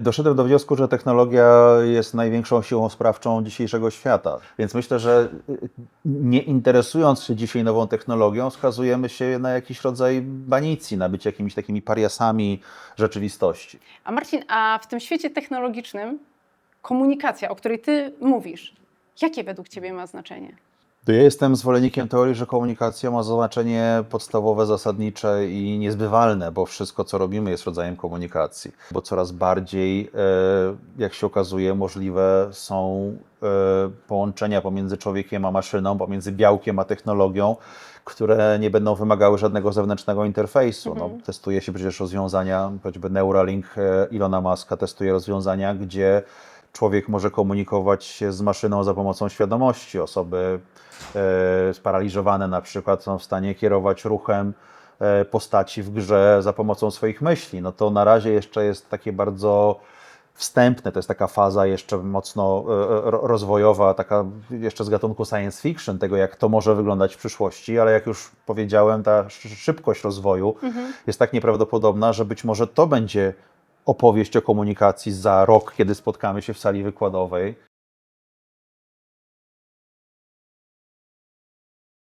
Doszedłem do wniosku, że technologia jest największą siłą sprawczą dzisiejszego świata. Więc myślę, że y, nie interesując się dzisiaj nową technologią, skazujemy się na jakiś rodzaj banicji, na być jakimiś takimi pariasami rzeczywistości. A Marcin, a w tym świecie technologicznym komunikacja, o której ty mówisz, jakie według ciebie ma znaczenie? To ja jestem zwolennikiem teorii, że komunikacja ma znaczenie podstawowe, zasadnicze i niezbywalne, bo wszystko, co robimy, jest rodzajem komunikacji. Bo coraz bardziej, e, jak się okazuje, możliwe są e, połączenia pomiędzy człowiekiem a maszyną, pomiędzy białkiem a technologią, które nie będą wymagały żadnego zewnętrznego interfejsu. No, testuje się przecież rozwiązania, choćby Neuralink e, Ilona Muska testuje rozwiązania, gdzie człowiek może komunikować się z maszyną za pomocą świadomości. Osoby e, sparaliżowane na przykład są w stanie kierować ruchem e, postaci w grze za pomocą swoich myśli. No to na razie jeszcze jest takie bardzo wstępne, to jest taka faza jeszcze mocno e, ro- rozwojowa, taka jeszcze z gatunku science fiction, tego jak to może wyglądać w przyszłości, ale jak już powiedziałem, ta sz- szybkość rozwoju jest tak nieprawdopodobna, że być może to będzie opowieść o komunikacji za rok, kiedy spotkamy się w sali wykładowej